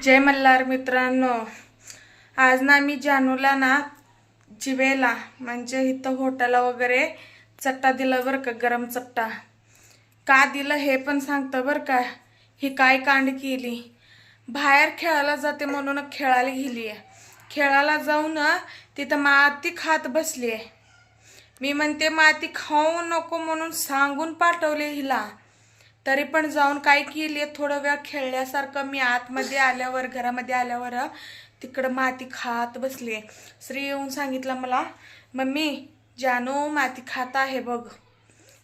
जय मल्हार मित्रांनो. आज ना मी जानूला ना जिवेला म्हणजे इथं हॉटेलला वगैरे चट्टा दिला बरं का गरम चट्टा. का दिलं हे पण सांगतं बरं का ही काय कांड केली. बाहेर खेळायला जाते म्हणून खेळायला गेली आहे. खेळायला जाऊन तिथं माती खात बसली आहे. मी म्हणते माती खाऊ नको म्हणून सांगून पाठवले हिला. तरी पण जाऊन काय केली थोडं वेळ खेळल्यासारखं मी आतमध्ये आल्यावर घरामध्ये आल्यावर तिकडं माती खात बसली. श्री येऊन सांगितलं मला मम्मी जानू माती खात आहे बघ.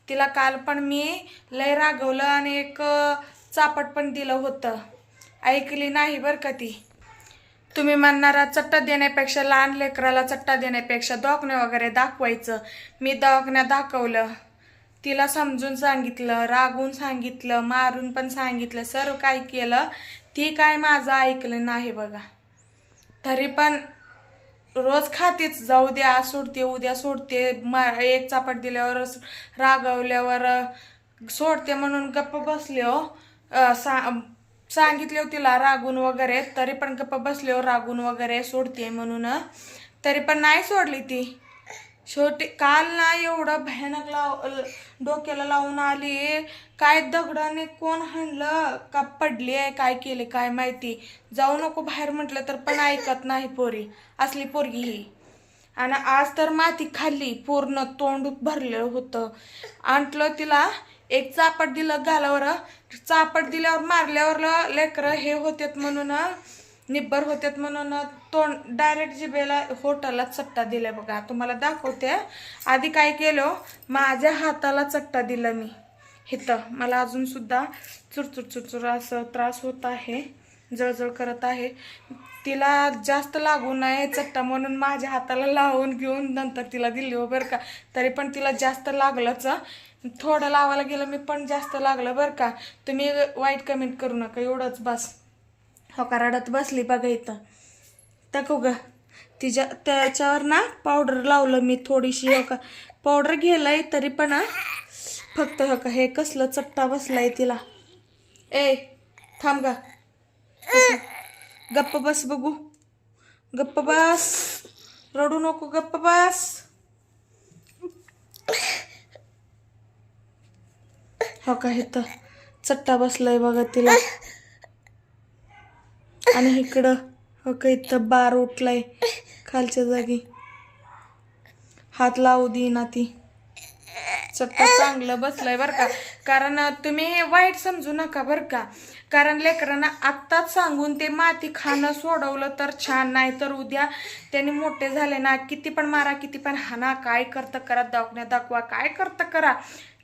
तिला काल पण मी लय रागवलं आणि एक चापट पण दिलं होतं. ऐकली नाही बरं का ती. तुम्ही म्हणणारा चट्टा देण्यापेक्षा लहान लेकराला चट्टा देण्यापेक्षा दवाखान्या वगैरे दाखवायचं. मी दवाखान्यात दाखवलं. तिला समजून सांगितलं रागून सांगितलं मारून पण सांगितलं सर्व काय केलं. ती काय माझं ऐकलं नाही बघा. तरी पण रोज खातेच जाऊ द्या सोडते उद्या सोडते मा एक चापट दिल्यावर रागवल्यावर सोडते म्हणून गप्प बसले हो. सा सांगितले हो तिला रागून वगैरे तरी पण गप्प बसले हो रागून वगैरे सोडते म्हणून. तरी पण नाही सोडली ती. शेवटी काल ना एवढं भयानक लाव डोक्याला लावून आली. काय दगडाने कोण हाणलं? का पडली आहे? काय केले? काय माहिती? जाऊ नको बाहेर म्हटलं तर पण ऐकत नाही पोरी. असली पोरगी ही. आणि आज तर माती खाल्ली. पूर्ण तोंड भरलेलं होतं. आणलं तिला एक चापट दिलं घालावर. चापट दिल्यावर मारल्यावर लेकरं हे होतेत म्हणून निब्बर होत्यात म्हणून तोंड डायरेक्ट जिबेला होटाला चट्टा दिला बघा. तुम्हाला दाखवते. आधी काय केलं? माझ्या हाताला चट्टा दिला मी. इथं मला अजूनसुद्धा चुरचुर चुरचुर असं त्रास होत आहे जळजळ करत आहे. तिला जास्त लागू नये चट्टा म्हणून माझ्या हाताला लावून घेऊन नंतर तिला दिली हो बरं का. तरी पण तिला जास्त लागलंच. थोडं लावायला गेलं मी पण जास्त लागलं बरं का. तुम्ही वाईट कमेंट करू नका एवढंच बस. हो का रडत बसली बघा इथं. तक ग तिच्या त्याच्यावर ना पावडर लावलं मी थोडीशी हो का पावडर घेलाय तरी पण फक्त हो का हे कसलं चट्टा बसलाय तिला. ए थांब गा. गप्प बस बघू. गप्प बस. रडू नको गप्प बस. हो का हे तर चट्टा बसलाय बघा तिला. आणि इकडं हो का इथं बार उठलाय खालच्या जागी. हात लावू दे ना ती. चट्टा चांगलं बसलंय बरं का. कारण तुम्ही हे वाईट समजू नका बरं का. कारण लेकरांना आत्ताच सांगून ते माती खाणं सोडवलं तर छान नाही तर उद्या त्यांनी मोठे झाले ना किती पण मारा किती पण हाना काय करतं करा दवाखान्यात दाखवा काय करतं करा.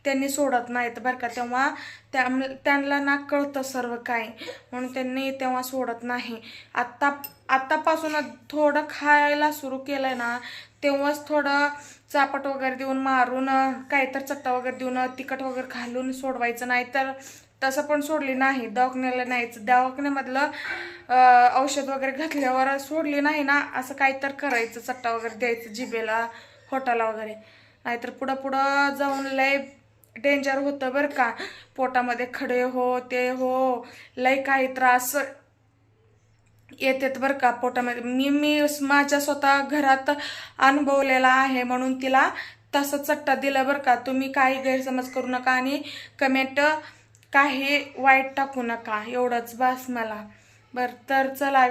त्यांनी सोडत नाहीत बरं का. तेव्हा त्या त्यांना ना कळतं सर्व काय म्हणून त्यांनी तेव्हा सोडत नाही. आत्ता आत्तापासून थोडं खायला सुरू केलं ना तेव्हाच थोडं चापट वगैरे देऊन मारून काहीतर चट्टा वगैरे देऊन तिखट वगैरे घालून सोडवायचं. नाही तर तसं पण सोडली नाही. दवाखान्याला न्यायचं. दवाखान्यामधलं औषध वगैरे घातल्यावर सोडली नाही ना असं काहीतर तर करायचं. चट्टा वगैरे द्यायचं जिबेला होटाला वगैरे. नाहीतर पुढं पुढं जाऊन लय डेंजर होतं बरं का. पोटामध्ये खडे हो ते हो लय काही त्रास येतात बरं का पोटामध्ये. मी मी माझ्या स्वतः घरात अनुभवलेला आहे म्हणून तिला तसं चट्टा दिला बरं का. तुम्ही काही गैरसमज करू नका आणि कमेंट काही वाईट टाकू नका. एवढंच बस मला. बरं तर चला.